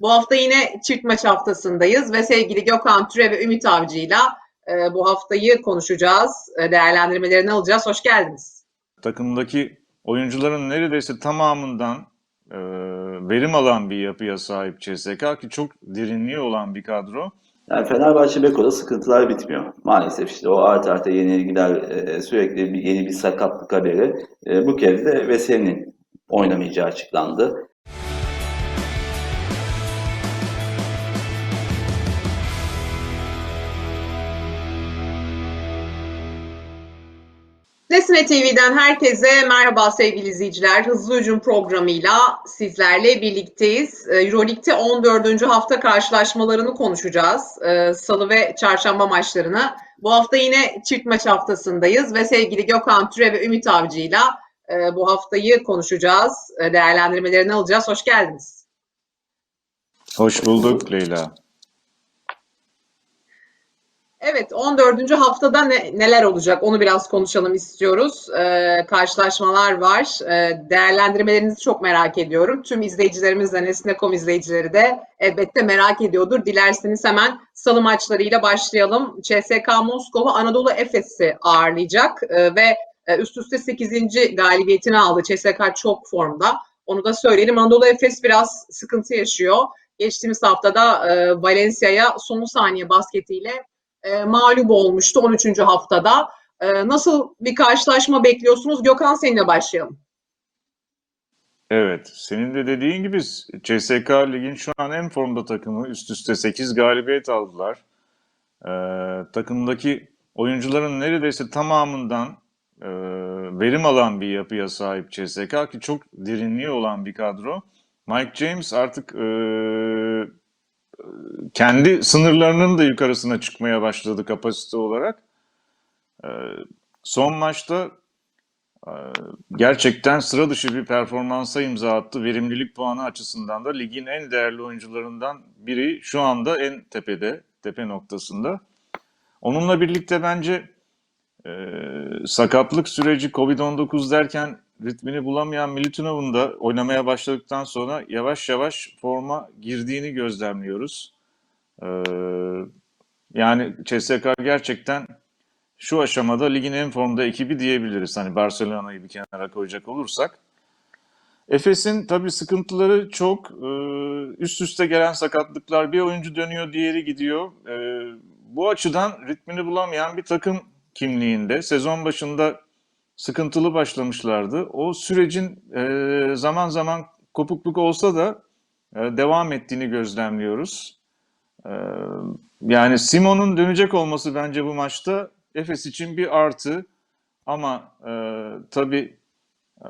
Bu hafta yine çift maç haftasındayız ve sevgili Gökhan Türe ve Ümit Avcı'yla e, bu haftayı konuşacağız. E, değerlendirmelerini alacağız. Hoş geldiniz. Takımdaki oyuncuların neredeyse tamamından e, verim alan bir yapıya sahip CSK ki çok derinliği olan bir kadro. Yani Fenerbahçe Beko'da sıkıntılar bitmiyor. Maalesef işte o artı artı yenilgiler e, sürekli bir, yeni bir sakatlık haberi. E, bu kez de Veseli'nin oynamayacağı açıklandı. Nesne TV'den herkese merhaba sevgili izleyiciler. Hızlı Hücum programıyla sizlerle birlikteyiz. Ee, Euroleague'de 14. hafta karşılaşmalarını konuşacağız. Ee, Salı ve çarşamba maçlarını. Bu hafta yine çift maç haftasındayız ve sevgili Gökhan Türe ve Ümit Avcı'yla e, bu haftayı konuşacağız. E, Değerlendirmelerini alacağız. Hoş geldiniz. Hoş bulduk Leyla. Evet, 14. haftada ne, neler olacak onu biraz konuşalım istiyoruz. Ee, karşılaşmalar var. Ee, değerlendirmelerinizi çok merak ediyorum. Tüm izleyicilerimiz de, Nesne.com izleyicileri de elbette merak ediyordur. Dilerseniz hemen salı maçlarıyla başlayalım. CSK Moskova Anadolu Efes'i ağırlayacak ee, ve e, üst üste 8. galibiyetini aldı. CSK çok formda. Onu da söyleyelim. Anadolu Efes biraz sıkıntı yaşıyor. Geçtiğimiz haftada e, Valencia'ya son saniye basketiyle e, mağlup olmuştu 13. haftada. E, nasıl bir karşılaşma bekliyorsunuz? Gökhan seninle başlayalım. Evet, senin de dediğin gibi CSK Lig'in şu an en formda takımı. Üst üste 8 galibiyet aldılar. Ee, takımdaki oyuncuların neredeyse tamamından e, verim alan bir yapıya sahip CSK ki çok derinliği olan bir kadro. Mike James artık e, kendi sınırlarının da yukarısına çıkmaya başladı kapasite olarak. Ee, son maçta e, gerçekten sıra dışı bir performansa imza attı. Verimlilik puanı açısından da ligin en değerli oyuncularından biri şu anda en tepede, tepe noktasında. Onunla birlikte bence e, sakatlık süreci Covid-19 derken ritmini bulamayan Milutinov'un da oynamaya başladıktan sonra yavaş yavaş forma girdiğini gözlemliyoruz. Ee, yani CSK gerçekten şu aşamada ligin en formda ekibi diyebiliriz. Hani Barcelona'yı bir kenara koyacak olursak. Efes'in tabii sıkıntıları çok. Ee, üst üste gelen sakatlıklar bir oyuncu dönüyor, diğeri gidiyor. Ee, bu açıdan ritmini bulamayan bir takım kimliğinde. Sezon başında sıkıntılı başlamışlardı. O sürecin e, zaman zaman kopukluk olsa da e, devam ettiğini gözlemliyoruz. E, yani Simon'un dönecek olması bence bu maçta Efes için bir artı. Ama e, tabii e,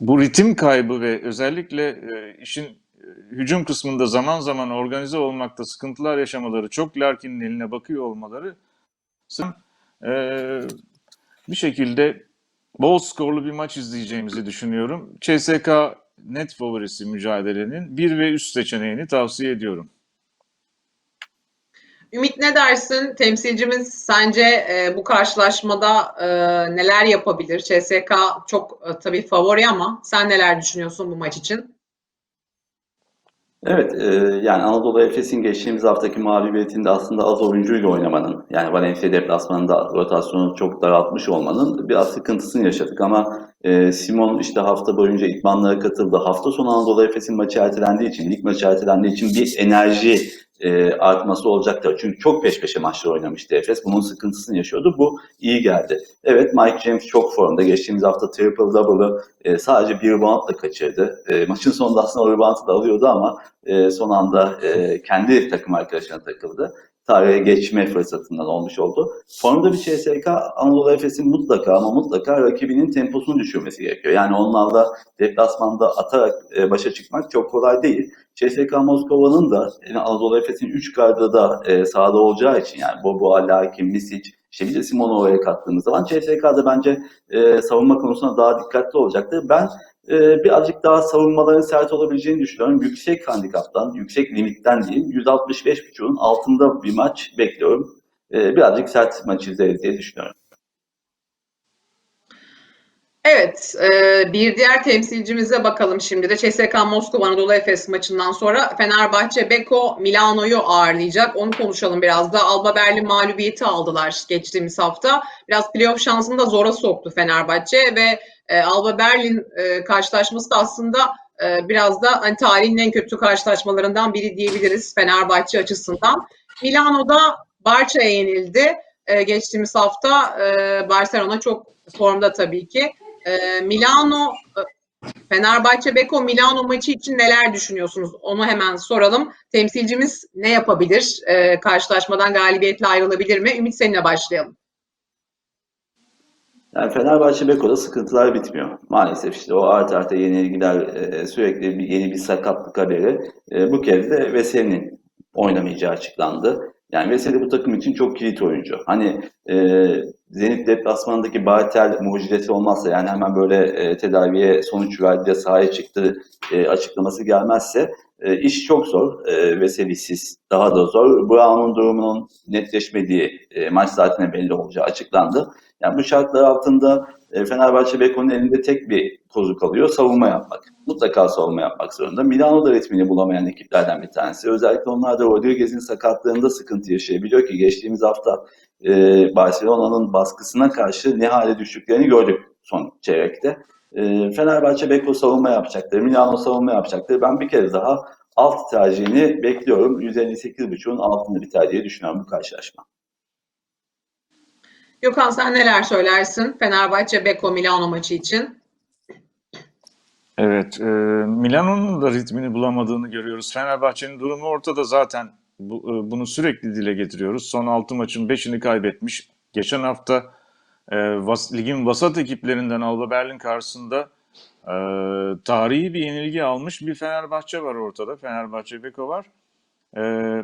bu ritim kaybı ve özellikle e, işin e, hücum kısmında zaman zaman organize olmakta sıkıntılar yaşamaları, çok Larkin'in eline bakıyor olmaları e, bir şekilde bol skorlu bir maç izleyeceğimizi düşünüyorum. CSK net favorisi mücadelenin bir ve üst seçeneğini tavsiye ediyorum. Ümit ne dersin? Temsilcimiz sence e, bu karşılaşmada e, neler yapabilir? CSK çok e, tabii favori ama sen neler düşünüyorsun bu maç için? Evet, e, yani Anadolu Efes'in geçtiğimiz haftaki mağlubiyetinde aslında az oyuncuyla oynamanın, yani Valencia deplasmanında rotasyonu çok daraltmış olmanın biraz sıkıntısını yaşadık. Ama e, Simon işte hafta boyunca idmanlara katıldı. Hafta sonu Anadolu Efes'in maçı ertelendiği için, lig maçı ertelendiği için bir enerji e, artması olacaktır. Çünkü çok peş peşe maçlar oynamıştı Efes. Bunun sıkıntısını yaşıyordu. Bu iyi geldi. Evet Mike James çok formda. Geçtiğimiz hafta triple double'ı e, sadece bir reboundla kaçırdı. E, maçın sonunda aslında o rebound'ı da alıyordu ama e, son anda e, kendi takım arkadaşına takıldı. Tarihe geçme fırsatından olmuş oldu. Formda bir CSK Anadolu Efes'in mutlaka ama mutlaka rakibinin temposunu düşürmesi gerekiyor. Yani onlarla deplasmanda atarak e, başa çıkmak çok kolay değil. CSK Moskova'nın da yani Anadolu Efes'in 3 gardı da e, sahada olacağı için yani Bobo, Alakin, Misic, işte bir de Simonova'ya kattığımız zaman CSK'da bence e, savunma konusunda daha dikkatli olacaktır. Ben e, birazcık daha savunmaların sert olabileceğini düşünüyorum. Yüksek handikaptan, yüksek limitten değil, 165.5'un altında bir maç bekliyorum. E, birazcık sert maç izleriz diye düşünüyorum. Evet, e, bir diğer temsilcimize bakalım şimdi de. CSKA Moskova Anadolu Efes maçından sonra Fenerbahçe Beko Milano'yu ağırlayacak. Onu konuşalım biraz da. Alba Berlin mağlubiyeti aldılar geçtiğimiz hafta. Biraz playoff şansını da zora soktu Fenerbahçe ve e, Alba Berlin e, karşılaşması da aslında e, biraz da hani tarihin en kötü karşılaşmalarından biri diyebiliriz Fenerbahçe açısından. Milano'da Barça'ya yenildi. Geçtiğimiz hafta Barcelona çok formda tabii ki. E, Milano, e, Fenerbahçe Beko Milano maçı için neler düşünüyorsunuz? Onu hemen soralım. Temsilcimiz ne yapabilir? E, karşılaşmadan galibiyetle ayrılabilir mi? Ümit seninle başlayalım. Yani Fenerbahçe Beko'da sıkıntılar bitmiyor. Maalesef işte o art arta yenilgiler, e, sürekli bir, yeni bir sakatlık haberi. E, bu kez de Veseli'nin oynamayacağı açıklandı. Yani Veseli bu takım için çok kilit oyuncu. Hani e, Zenit deplasmanındaki Bartel mucizesi olmazsa yani hemen böyle e, tedaviye sonuç verdi de sahaya çıktı e, açıklaması gelmezse e, iş çok zor. E, Veseli'siz daha da zor. Brown'un durumunun netleşmediği e, maç saatine belli olacağı açıklandı. Yani bu şartlar altında e, Fenerbahçe Beko'nun elinde tek bir kozu kalıyor. Savunma yapmak. Mutlaka savunma yapmak zorunda. Milano da ritmini bulamayan ekiplerden bir tanesi. Özellikle onlar da Rodriguez'in sakatlığında sıkıntı yaşayabiliyor ki geçtiğimiz hafta e, Barcelona'nın baskısına karşı ne hale düştüklerini gördük son çeyrekte. E, Fenerbahçe Beko savunma yapacaktır. Milano savunma yapacaktır. Ben bir kez daha alt tercihini bekliyorum. 158.5'un altında biter diye düşünüyorum bu karşılaşma. Gökhan sen neler söylersin Fenerbahçe Beko Milano maçı için? Evet, e, Milano'nun da ritmini bulamadığını görüyoruz. Fenerbahçe'nin durumu ortada zaten. Bu, e, bunu sürekli dile getiriyoruz. Son 6 maçın 5'ini kaybetmiş. Geçen hafta e, vas, ligin vasat ekiplerinden Alba Berlin karşısında e, tarihi bir yenilgi almış bir Fenerbahçe var ortada. Fenerbahçe Beko var. E,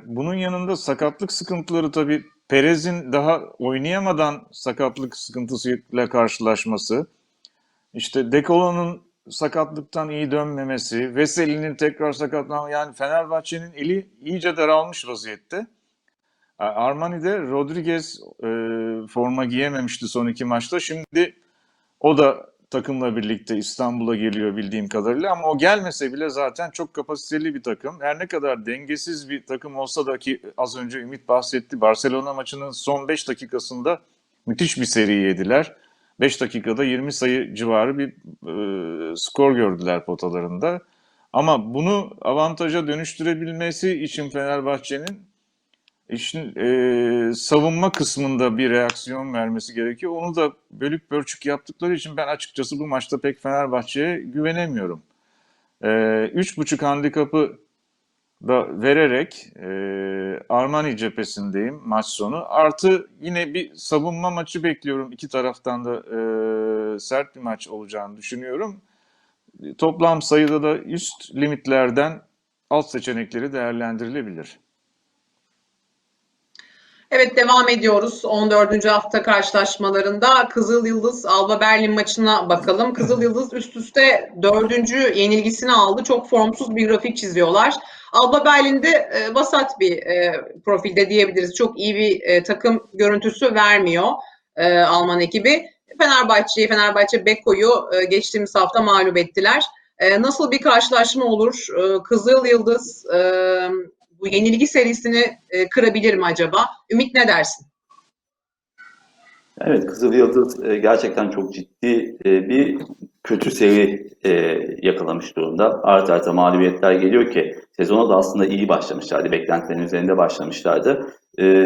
bunun yanında sakatlık sıkıntıları tabii Perez'in daha oynayamadan sakatlık sıkıntısıyla karşılaşması. İşte Dekolo'nun sakatlıktan iyi dönmemesi, Veseli'nin tekrar sakatlanması yani Fenerbahçe'nin eli iyice daralmış vaziyette. Armani'de Rodriguez e, forma giyememişti son iki maçta. Şimdi o da takımla birlikte İstanbul'a geliyor bildiğim kadarıyla ama o gelmese bile zaten çok kapasiteli bir takım. Her ne kadar dengesiz bir takım olsa da ki az önce Ümit bahsetti. Barcelona maçının son 5 dakikasında müthiş bir seri yediler. 5 dakikada 20 sayı civarı bir e, skor gördüler potalarında. Ama bunu avantaja dönüştürebilmesi için Fenerbahçe'nin işin e, savunma kısmında bir reaksiyon vermesi gerekiyor. Onu da bölük pörçük yaptıkları için ben açıkçası bu maçta pek Fenerbahçe'ye güvenemiyorum. E, 3.5 handikapı da vererek e, Armani cephesindeyim maç sonu. Artı yine bir savunma maçı bekliyorum. İki taraftan da e, sert bir maç olacağını düşünüyorum. Toplam sayıda da üst limitlerden alt seçenekleri değerlendirilebilir. Evet devam ediyoruz. 14. hafta karşılaşmalarında Kızıl Yıldız Alba Berlin maçına bakalım. Kızıl Yıldız üst üste dördüncü yenilgisini aldı. Çok formsuz bir grafik çiziyorlar. Alba Berlin'de e, vasat bir e, profilde diyebiliriz. Çok iyi bir e, takım görüntüsü vermiyor e, Alman ekibi. Fenerbahçe'yi, Fenerbahçe Beko'yu e, geçtiğimiz hafta mağlup ettiler. E, nasıl bir karşılaşma olur? E, Kızıl Yıldız e, bu yenilgi serisini e, kırabilir mi acaba? Ümit ne dersin? Evet, Kızıl Yıldız e, gerçekten çok ciddi e, bir kötü seri e, yakalamış durumda. Art arta mağlubiyetler geliyor ki sezona da aslında iyi başlamışlardı. Beklentilerin üzerinde başlamışlardı.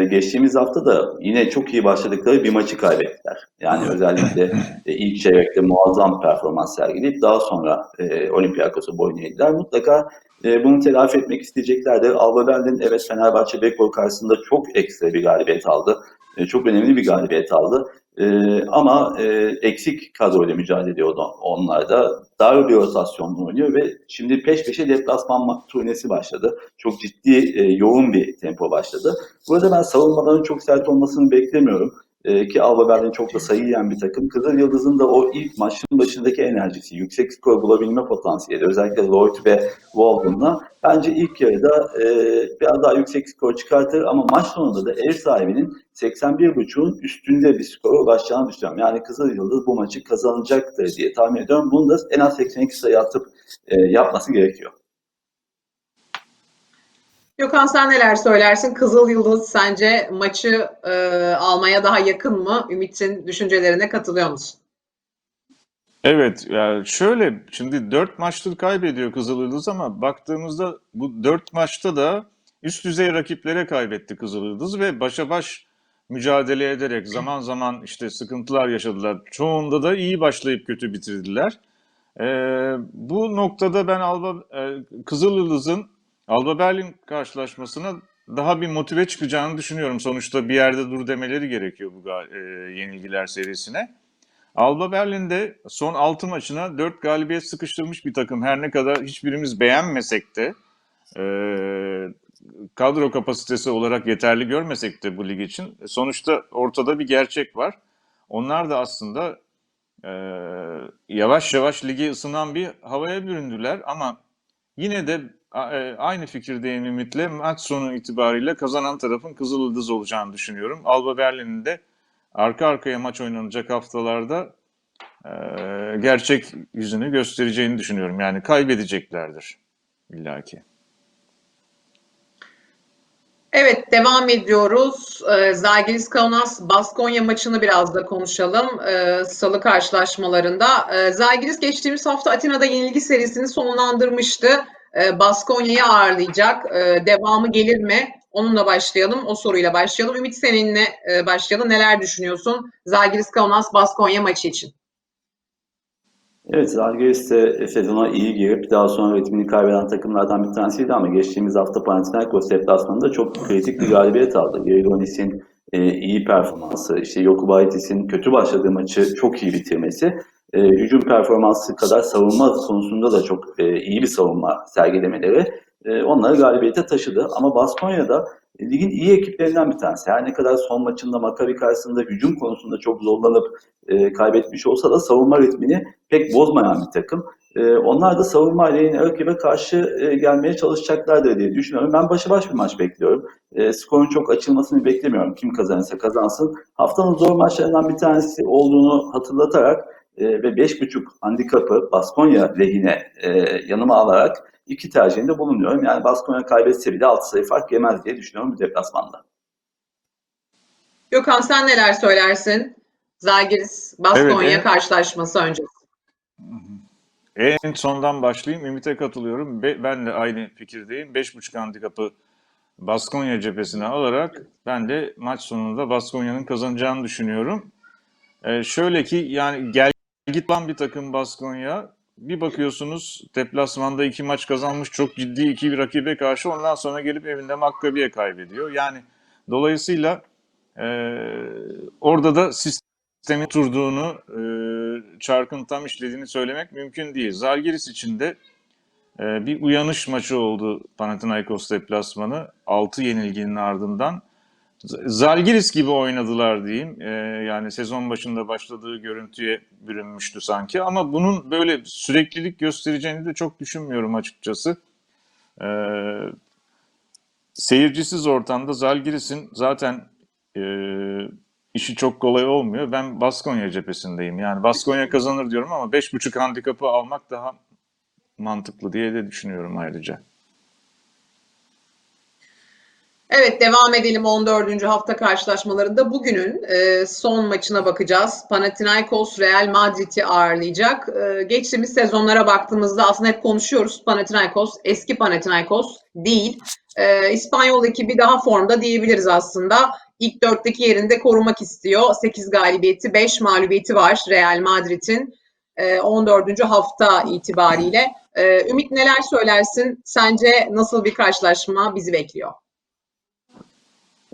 Geçtiğimiz hafta da yine çok iyi başladıkları bir maçı kaybettiler. Yani özellikle ilk çeyrekte muazzam performans sergileyip daha sonra Olympiakos'u boyun eğdiler. Mutlaka e, bunu telafi etmek isteyeceklerdir. Alba Berlin evet Fenerbahçe Beko karşısında çok ekstra bir galibiyet aldı. E, çok önemli bir galibiyet aldı. E, ama e, eksik kadroyla mücadele ediyor onlar da. Dar bir rotasyonla oynuyor ve şimdi peş peşe deplasman turnesi başladı. Çok ciddi, e, yoğun bir tempo başladı. Burada ben savunmaların çok sert olmasını beklemiyorum. E, ki Alba Berlin çok da sayı yiyen bir takım. Kızıl Yıldız'ın da o ilk maçın başındaki enerjisi, yüksek skor bulabilme potansiyeli, özellikle Lloyd ve Walden'la bence ilk yarıda e, biraz daha yüksek skor çıkartır ama maç sonunda da ev sahibinin 81.5'un üstünde bir skora ulaşacağını düşünüyorum. Yani Kızıl Yıldız bu maçı kazanacaktır diye tahmin ediyorum. Bunu da en az 82 sayı atıp e, yapması gerekiyor. Gökhan sen neler söylersin? Kızıl Yıldız sence maçı e, almaya daha yakın mı? Ümit'in düşüncelerine katılıyor musun? Evet, yani şöyle şimdi 4 maçtır kaybediyor Kızıl Yıldız ama baktığımızda bu 4 maçta da üst düzey rakiplere kaybetti Kızıl Yıldız ve başa baş mücadele ederek zaman zaman işte sıkıntılar yaşadılar. Çoğunda da iyi başlayıp kötü bitirdiler. Ee, bu noktada ben Alba e, Kızıl Yıldız'ın Alba Berlin karşılaşmasına daha bir motive çıkacağını düşünüyorum. Sonuçta bir yerde dur demeleri gerekiyor bu e, yenilgiler serisine. Alba Berlin'de son 6 maçına 4 galibiyet sıkıştırmış bir takım. Her ne kadar hiçbirimiz beğenmesek de e, kadro kapasitesi olarak yeterli görmesek de bu lig için sonuçta ortada bir gerçek var. Onlar da aslında e, yavaş yavaş ligi ısınan bir havaya büründüler ama yine de aynı fikirdeyim Ümit'le maç sonu itibariyle kazanan tarafın Kızıl Yıldız olacağını düşünüyorum. Alba Berlin'in de arka arkaya maç oynanacak haftalarda e, gerçek yüzünü göstereceğini düşünüyorum. Yani kaybedeceklerdir illaki. Evet, devam ediyoruz. Ee, Zalgiris Kaunas Baskonya maçını biraz da konuşalım. Ee, Salı karşılaşmalarında. Zalgiris geçtiğimiz hafta Atina'da yenilgi serisini sonlandırmıştı. Ee, Baskonya'yı ağırlayacak. Ee, devamı gelir mi? Onunla başlayalım. O soruyla başlayalım. Ümit seninle e, başlayalım. Neler düşünüyorsun Zalgiris Kaunas Baskonya maçı için? Evet, Zalgiris de sezona iyi girip daha sonra ritmini kaybeden takımlardan bir tanesiydi ama geçtiğimiz hafta Panathinaikos deplasmanında çok kritik bir galibiyet aldı. Gerigonis'in e, iyi performansı, işte Jokubaitis'in kötü başladığı maçı çok iyi bitirmesi, e, hücum performansı kadar savunma konusunda da çok e, iyi bir savunma sergilemeleri e, onları galibiyete taşıdı. Ama Baskonya'da e, ligin iyi ekiplerinden bir tanesi. Her ne kadar son maçında Maccabi karşısında hücum konusunda çok zorlanıp e, kaybetmiş olsa da savunma ritmini pek bozmayan bir takım. E, onlar da savunma ile yine rakibe karşı e, gelmeye çalışacaklardır diye düşünüyorum. Ben başa baş bir maç bekliyorum. E, skorun çok açılmasını beklemiyorum. Kim kazanırsa kazansın. Haftanın zor maçlarından bir tanesi olduğunu hatırlatarak e, ve 5.5 handikapı Baskonya lehine e, yanıma alarak iki tercihinde bulunuyorum. Yani Baskonya kaybetse bile 6 sayı fark yemez diye düşünüyorum bu deplasmanda. Gökhan sen neler söylersin? Zalgiris Baskonya Evet, en- karşılaşması öncesi. En sondan başlayayım. Ümit'e katılıyorum. Be- ben de aynı fikirdeyim. 5.5 handikapı Baskonya cephesine alarak ben de maç sonunda Baskonya'nın kazanacağını düşünüyorum. Ee, şöyle ki yani gel git olan bir takım Baskonya. Bir bakıyorsunuz deplasmanda iki maç kazanmış çok ciddi iki bir rakibe karşı ondan sonra gelip evinde Maccabi'ye kaybediyor. Yani dolayısıyla e, orada da sistemin oturduğunu, e, çarkın tam işlediğini söylemek mümkün değil. Zalgiris için de e, bir uyanış maçı oldu Panathinaikos deplasmanı. 6 yenilginin ardından. Zalgiris gibi oynadılar diyeyim. E, yani sezon başında başladığı görüntüye bürünmüştü sanki. Ama bunun böyle süreklilik göstereceğini de çok düşünmüyorum açıkçası. E, seyircisiz ortamda Zalgiris'in zaten e, işi çok kolay olmuyor. Ben Baskonya cephesindeyim. Yani Baskonya kazanır diyorum ama 5.5 handikapı almak daha mantıklı diye de düşünüyorum ayrıca. Evet devam edelim 14. hafta karşılaşmalarında. Bugünün e, son maçına bakacağız. Panathinaikos Real Madrid'i ağırlayacak. E, geçtiğimiz sezonlara baktığımızda aslında hep konuşuyoruz. Panathinaikos eski Panathinaikos değil. E, İspanyol ekibi daha formda diyebiliriz aslında. İlk dörtteki yerinde korumak istiyor. 8 galibiyeti, 5 mağlubiyeti var Real Madrid'in. e, 14. hafta itibariyle. E, Ümit neler söylersin? Sence nasıl bir karşılaşma bizi bekliyor?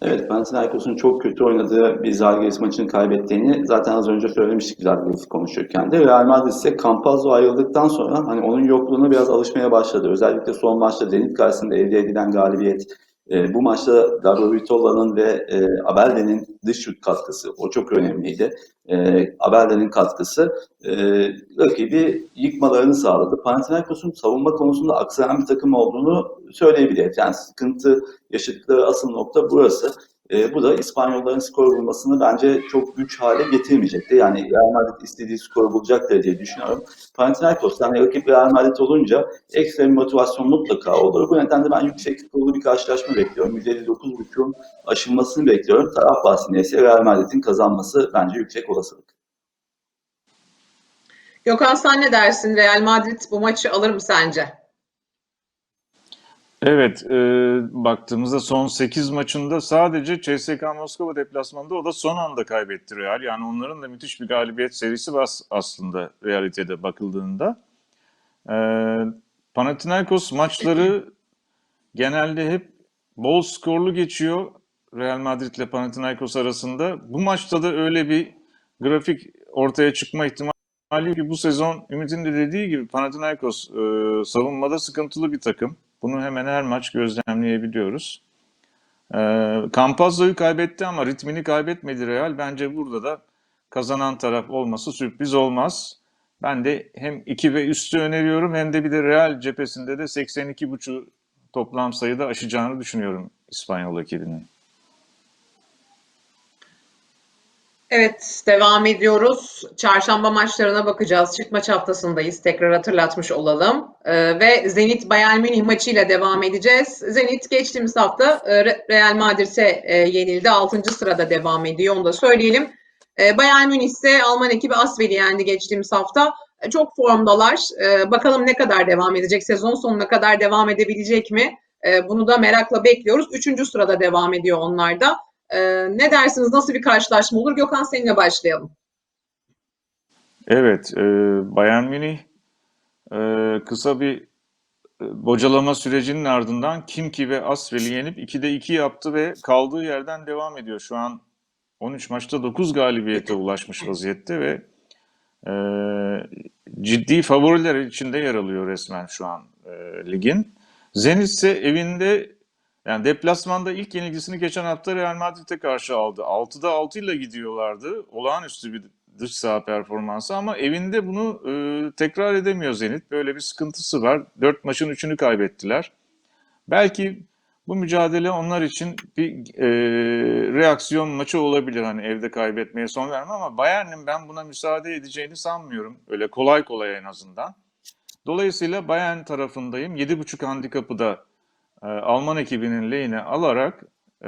Evet, Panathinaikos'un çok kötü oynadığı bir Zalgiris maçını kaybettiğini zaten az önce söylemiştik Zalgiris konuşurken de. Real Madrid ise Campazzo ayrıldıktan sonra hani onun yokluğuna biraz alışmaya başladı. Özellikle son maçta Zenit karşısında elde edilen galibiyet E, bu maçta Dario ve e, Abelde'nin dış şut katkısı o çok önemliydi. E, Abelde'nin katkısı e, yıkmalarını sağladı. Panathinaikos'un savunma konusunda aksayan bir takım olduğunu söyleyebiliriz. Yani sıkıntı yaşadıkları asıl nokta burası. E, bu da İspanyolların skor bulmasını bence çok güç hale getirmeyecekti. Yani Real Madrid istediği skoru bulacaktır diye düşünüyorum. Panathinaikos yani rakip Real Madrid olunca ekstra bir motivasyon mutlaka olur. Bu nedenle ben yüksek skorlu bir karşılaşma bekliyorum. 159.5'un aşılmasını bekliyorum. Taraf bahsinde ise Real Madrid'in kazanması bence yüksek olasılık. Gökhan sen ne dersin? Real Madrid bu maçı alır mı sence? Evet, e, baktığımızda son 8 maçında sadece CSKA Moskova deplasmanında o da son anda kaybetti Real. Yani onların da müthiş bir galibiyet serisi var aslında realitede bakıldığında. E, Panathinaikos maçları genelde hep bol skorlu geçiyor Real Madrid ile Panathinaikos arasında. Bu maçta da öyle bir grafik ortaya çıkma ihtimali yok ki bu sezon Ümit'in de dediği gibi Panathinaikos e, savunmada sıkıntılı bir takım. Bunu hemen her maç gözlemleyebiliyoruz. E, Campazzo'yu kaybetti ama ritmini kaybetmedi Real. Bence burada da kazanan taraf olması sürpriz olmaz. Ben de hem 2 ve üstü öneriyorum hem de bir de Real cephesinde de 82.5 toplam sayıda aşacağını düşünüyorum İspanyol ekibinin. Evet, devam ediyoruz. Çarşamba maçlarına bakacağız. Çift maç haftasındayız. Tekrar hatırlatmış olalım. Ee, ve Zenit Bayern Münih maçıyla devam edeceğiz. Zenit geçtiğimiz hafta e, Real Madrid'e e, yenildi. 6. sırada devam ediyor. Onu da söyleyelim. E, Bayern Münih ise Alman ekibi Asvel'i yendi geçtiğimiz hafta. E, çok formdalar. E, bakalım ne kadar devam edecek? Sezon sonuna kadar devam edebilecek mi? E, bunu da merakla bekliyoruz. Üçüncü sırada devam ediyor onlar da. Ee, ne dersiniz? Nasıl bir karşılaşma olur? Gökhan seninle başlayalım. Evet, e, Bayern Münih e, kısa bir e, bocalama sürecinin ardından Kimki ve Asvel'i yenip 2'de 2 yaptı ve kaldığı yerden devam ediyor. Şu an 13 maçta 9 galibiyete ulaşmış vaziyette ve e, ciddi favoriler içinde yer alıyor resmen şu an e, ligin. Zenit ise evinde yani deplasmanda ilk yenilgisini geçen hafta Real Madrid'e karşı aldı. 6'da 6 ile gidiyorlardı. Olağanüstü bir dış saha performansı ama evinde bunu e, tekrar edemiyor Zenit. Böyle bir sıkıntısı var. 4 maçın 3'ünü kaybettiler. Belki bu mücadele onlar için bir e, reaksiyon maçı olabilir. Hani evde kaybetmeye son verme ama Bayern'in ben buna müsaade edeceğini sanmıyorum. Öyle kolay kolay en azından. Dolayısıyla Bayern tarafındayım. 7.5 handikapı da e, Alman ekibinin lehine alarak e,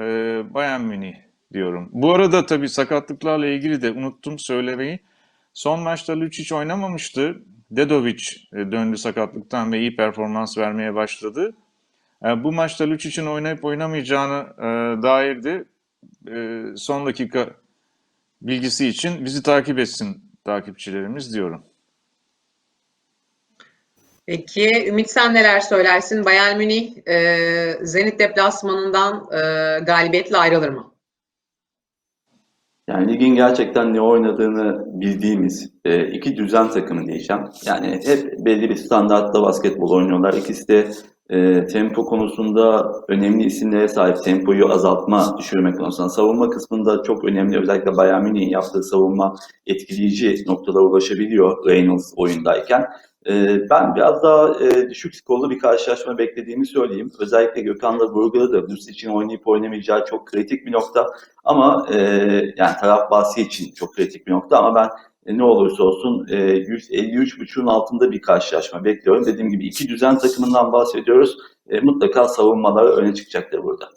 Bayern Münih diyorum. Bu arada tabii sakatlıklarla ilgili de unuttum söylemeyi. Son maçta Lucic oynamamıştı. Dedovic e, döndü sakatlıktan ve iyi performans vermeye başladı. E, bu maçta Lucic'in oynayıp oynamayacağını e, dair de son dakika bilgisi için bizi takip etsin takipçilerimiz diyorum. Peki Ümit sen neler söylersin? Bayern Münih e, Zenit deplasmanından e, galibiyetle ayrılır mı? Yani ligin gerçekten ne oynadığını bildiğimiz e, iki düzen takımı diyeceğim. Yani hep belli bir standartta basketbol oynuyorlar. İkisi de e, tempo konusunda önemli isimlere sahip. Tempoyu azaltma, düşürme konusunda. Savunma kısmında çok önemli. Özellikle Bayern Münih'in yaptığı savunma etkileyici noktalara ulaşabiliyor Reynolds oyundayken. Ee, ben biraz daha e, düşük skorlu bir karşılaşma beklediğimi söyleyeyim. Özellikle Gökhan'la vurguladı. Rus için oynayıp oynamayacağı çok kritik bir nokta. Ama e, yani taraf bahsi için çok kritik bir nokta. Ama ben e, ne olursa olsun e, 153.5'un altında bir karşılaşma bekliyorum. Dediğim gibi iki düzen takımından bahsediyoruz. Mutlaka savunmalar öne çıkacaktır burada.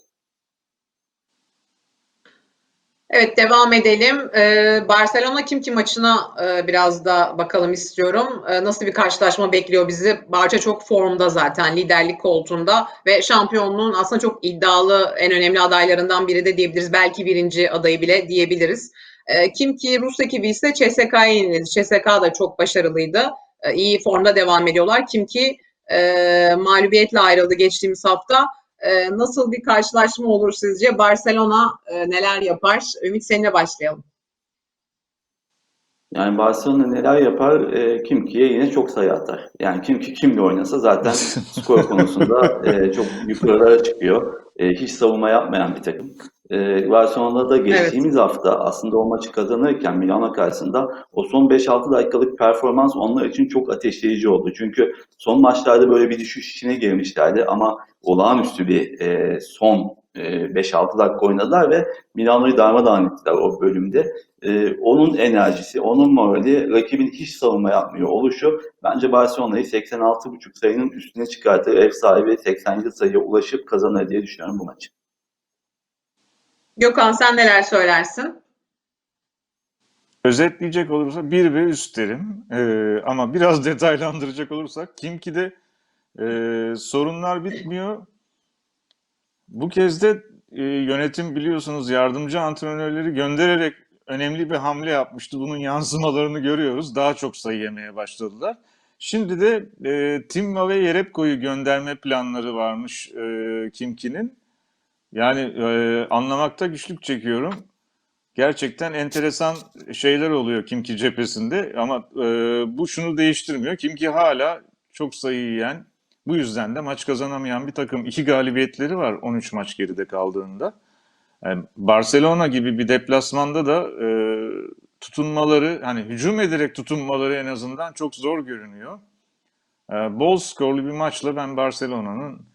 Evet devam edelim. Ee, Barcelona kim ki maçına e, biraz da bakalım istiyorum. E, nasıl bir karşılaşma bekliyor bizi? Barça çok formda zaten liderlik koltuğunda ve şampiyonluğun aslında çok iddialı en önemli adaylarından biri de diyebiliriz. Belki birinci adayı bile diyebiliriz. E, kim ki Rus ekibi ise CSK'ya yenildi. CSK da çok başarılıydı. E, iyi formda devam ediyorlar. Kim ki e, mağlubiyetle ayrıldı geçtiğimiz hafta. Ee, nasıl bir karşılaşma olur sizce? Barcelona e, neler yapar? Ümit seninle başlayalım. Yani Barcelona neler yapar? E, Kimki'ye yine çok sayı atar. Yani Kimki kimle oynasa zaten skor konusunda e, çok yukarılara çıkıyor. E, hiç savunma yapmayan bir takım. E, Barcelona'da da geçtiğimiz hafta aslında o maçı kazanırken Milano karşısında o son 5-6 dakikalık performans onlar için çok ateşleyici oldu. Çünkü son maçlarda böyle bir düşüş içine girmişlerdi ama olağanüstü bir e, son 5-6 dakika oynadılar ve Milano'yu darmadağın ettiler o bölümde. Ee, onun enerjisi, onun morali, rakibin hiç savunma yapmıyor oluşu bence Barcelona'yı 86,5 sayının üstüne çıkartır. Ev sahibi 87 sayıya ulaşıp kazanır diye düşünüyorum bu maçı. Gökhan sen neler söylersin? Özetleyecek olursa 1 ve üst derim. Ee, ama biraz detaylandıracak olursak Kimki'de e, sorunlar bitmiyor. Bu kez de e, yönetim biliyorsunuz yardımcı antrenörleri göndererek önemli bir hamle yapmıştı. Bunun yansımalarını görüyoruz. Daha çok sayı yemeye başladılar. Şimdi de e, Timma ve Yerepko'yu gönderme planları varmış e, Kimki'nin. Yani e, anlamakta güçlük çekiyorum. Gerçekten enteresan şeyler oluyor Kimki cephesinde ama e, bu şunu değiştirmiyor. Kimki hala çok sayı yiyen, bu yüzden de maç kazanamayan bir takım. İki galibiyetleri var 13 maç geride kaldığında. Yani Barcelona gibi bir deplasmanda da e, tutunmaları, hani hücum ederek tutunmaları en azından çok zor görünüyor. E, bol skorlu bir maçla ben Barcelona'nın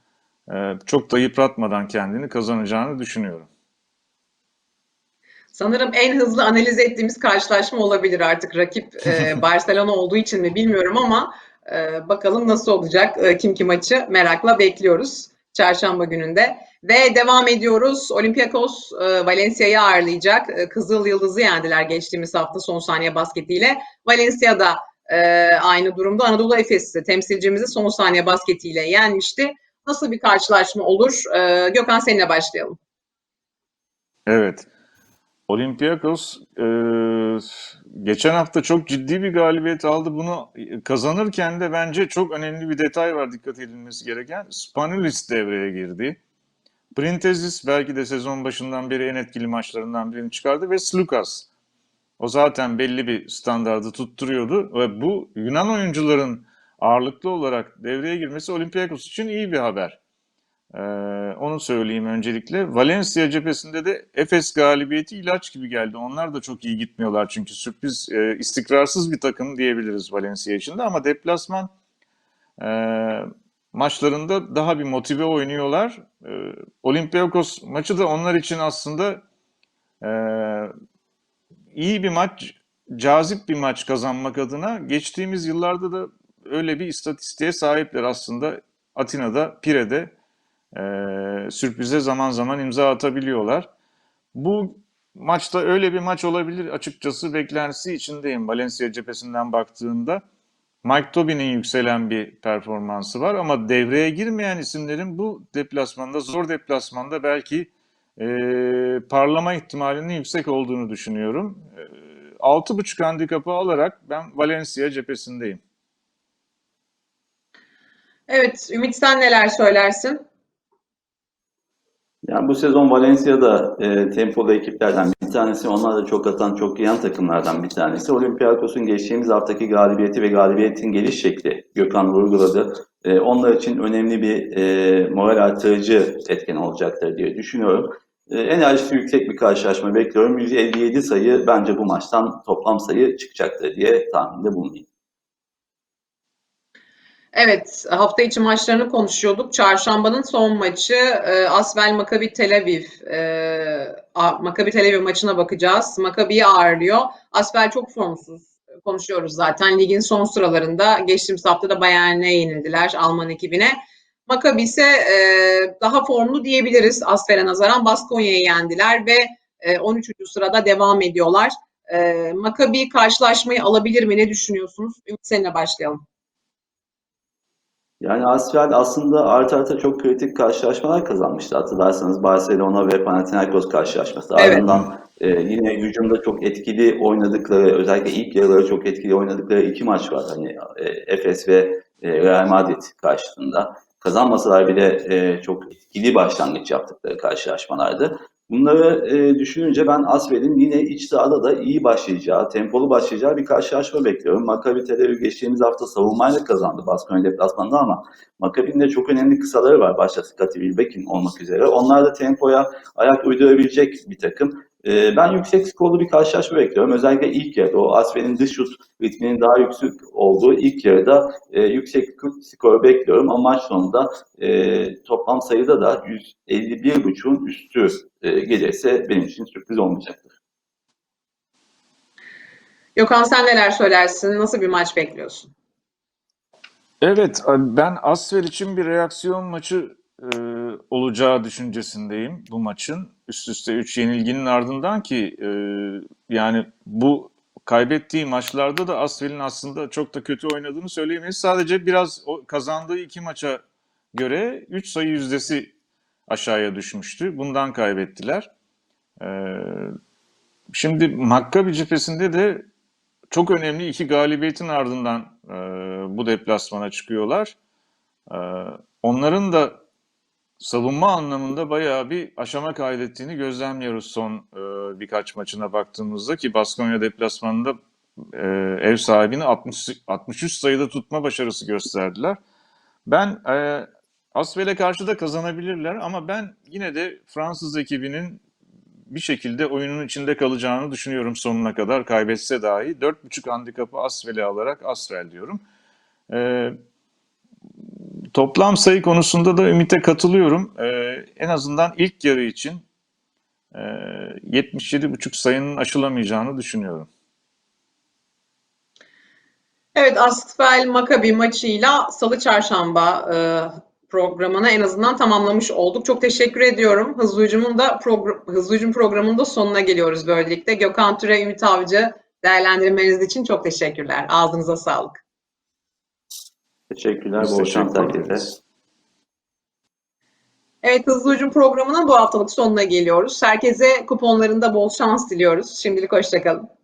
e, çok da yıpratmadan kendini kazanacağını düşünüyorum. Sanırım en hızlı analiz ettiğimiz karşılaşma olabilir artık rakip e, Barcelona olduğu için mi bilmiyorum ama e, bakalım nasıl olacak e, Kimki maçı merakla bekliyoruz çarşamba gününde. Ve devam ediyoruz. Olympiakos e, Valencia'yı ağırlayacak. E, Kızıl Yıldız'ı yendiler geçtiğimiz hafta son saniye basketiyle. Valencia da e, aynı durumda Anadolu Efes'i temsilcimizi son saniye basketiyle yenmişti. Nasıl bir karşılaşma olur? E, Gökhan seninle başlayalım. Evet. Olympiakos e, geçen hafta çok ciddi bir galibiyet aldı. Bunu kazanırken de bence çok önemli bir detay var dikkat edilmesi gereken. Spanulis devreye girdi. Printezis belki de sezon başından beri en etkili maçlarından birini çıkardı ve Slukas. O zaten belli bir standardı tutturuyordu ve bu Yunan oyuncuların ağırlıklı olarak devreye girmesi Olympiakos için iyi bir haber. Ee, onu söyleyeyim öncelikle. Valencia cephesinde de Efes galibiyeti ilaç gibi geldi. Onlar da çok iyi gitmiyorlar çünkü sürpriz, e, istikrarsız bir takım diyebiliriz Valencia için de ama deplasman e, maçlarında daha bir motive oynuyorlar. E, Olympiakos maçı da onlar için aslında e, iyi bir maç, cazip bir maç kazanmak adına geçtiğimiz yıllarda da öyle bir istatistiğe sahipler aslında. Atina'da, Pire'de e, sürprize zaman zaman imza atabiliyorlar. Bu maçta öyle bir maç olabilir açıkçası beklentisi içindeyim Valencia cephesinden baktığında. Mike Tobin'in yükselen bir performansı var ama devreye girmeyen isimlerin bu deplasmanda, zor deplasmanda belki e, parlama ihtimalinin yüksek olduğunu düşünüyorum. E, 6.5 handikapı alarak ben Valencia cephesindeyim. Evet, Ümit sen neler söylersin? Yani bu sezon Valencia'da e, tempolu ekiplerden bir tanesi, onlar da çok atan, çok yiyen takımlardan bir tanesi. Olympiakos'un geçtiğimiz haftaki galibiyeti ve galibiyetin geliş şekli Gökhan vurguladı. E, onlar için önemli bir e, moral artırıcı etken olacaktır diye düşünüyorum. E, enerjisi yüksek bir karşılaşma bekliyorum. 157 sayı bence bu maçtan toplam sayı çıkacaktır diye tahminde bulunayım. Evet, hafta içi maçlarını konuşuyorduk. Çarşambanın son maçı e, Asvel Maccabi Tel Aviv. E, Maccabi Tel Aviv maçına bakacağız. Maccabi'yi ağırlıyor. Asvel çok formsuz. Konuşuyoruz zaten. Ligin son sıralarında. Geçtiğimiz hafta da Bayern'e yenildiler Alman ekibine. Maccabi ise e, daha formlu diyebiliriz Asfel'e nazaran. Baskonya'yı yendiler ve e, 13. sırada devam ediyorlar. E, Maccabi karşılaşmayı alabilir mi? Ne düşünüyorsunuz? Ümit seninle başlayalım. Yani Asfel aslında art arta çok kritik karşılaşmalar kazanmıştı. Hatırlarsanız Barcelona ve Panathinaikos karşılaşması. Evet. Ardından e, yine hücumda çok etkili oynadıkları, özellikle ilk yarıları çok etkili oynadıkları iki maç var. Hani e, Efes ve e, Real Madrid karşısında. Kazanmasalar bile e, çok etkili başlangıç yaptıkları karşılaşmalardı. Bunları e, düşününce ben Asvel'in yine iç sahada da iyi başlayacağı, tempolu başlayacağı bir karşılaşma bekliyorum. Maccabi Tel geçtiğimiz hafta savunmayla kazandı Baskonya deplasmanında ama Maccabi'nin de çok önemli kısaları var başta Scottie Wilbeck'in olmak üzere. Onlar da tempoya ayak uydurabilecek bir takım. E, ben yüksek skorlu bir karşılaşma bekliyorum. Özellikle ilk yarıda o Asvel'in dış şut ritminin daha yüksek olduğu ilk yarıda e, yüksek skor bekliyorum ama maç sonunda e, toplam sayıda da 151.5'un üstü e, gelirse benim için sürpriz olmayacaktır. Gökhan sen neler söylersin? Nasıl bir maç bekliyorsun? Evet, ben Asvel için bir reaksiyon maçı e, olacağı düşüncesindeyim bu maçın. Üst üste 3 yenilginin ardından ki e, yani bu kaybettiği maçlarda da Asvel'in aslında çok da kötü oynadığını söyleyemeyiz. Sadece biraz o kazandığı iki maça göre 3 sayı yüzdesi aşağıya düşmüştü. Bundan kaybettiler. E, şimdi Maccabi cephesinde de çok önemli iki galibiyetin ardından e, bu deplasmana çıkıyorlar. E, onların da savunma anlamında bayağı bir aşama kaydettiğini gözlemliyoruz son e, birkaç maçına baktığımızda ki Baskonya deplasmanında e, ev sahibini 60, 63 sayıda tutma başarısı gösterdiler. Ben e, Asvel'e karşı da kazanabilirler ama ben yine de Fransız ekibinin bir şekilde oyunun içinde kalacağını düşünüyorum sonuna kadar kaybetse dahi. 4.5 handikapı Asvel'e alarak Asvel diyorum. Ee, toplam sayı konusunda da Ümit'e katılıyorum. Ee, en azından ilk yarı için e, 77.5 sayının aşılamayacağını düşünüyorum. Evet, Asvel Maccabi maçıyla Salı Çarşamba e, programını en azından tamamlamış olduk. Çok teşekkür ediyorum. Hızlı Hücum'un da program, Hızlı Hücum programının sonuna geliyoruz böylelikle. Gökhan Türe, Ümit Avcı değerlendirmeniz için çok teşekkürler. Ağzınıza sağlık. Teşekkürler. Biz Bol şans teşekkür herkese. Evet, Hızlı Hücum programının bu haftalık sonuna geliyoruz. Herkese kuponlarında bol şans diliyoruz. Şimdilik hoşçakalın.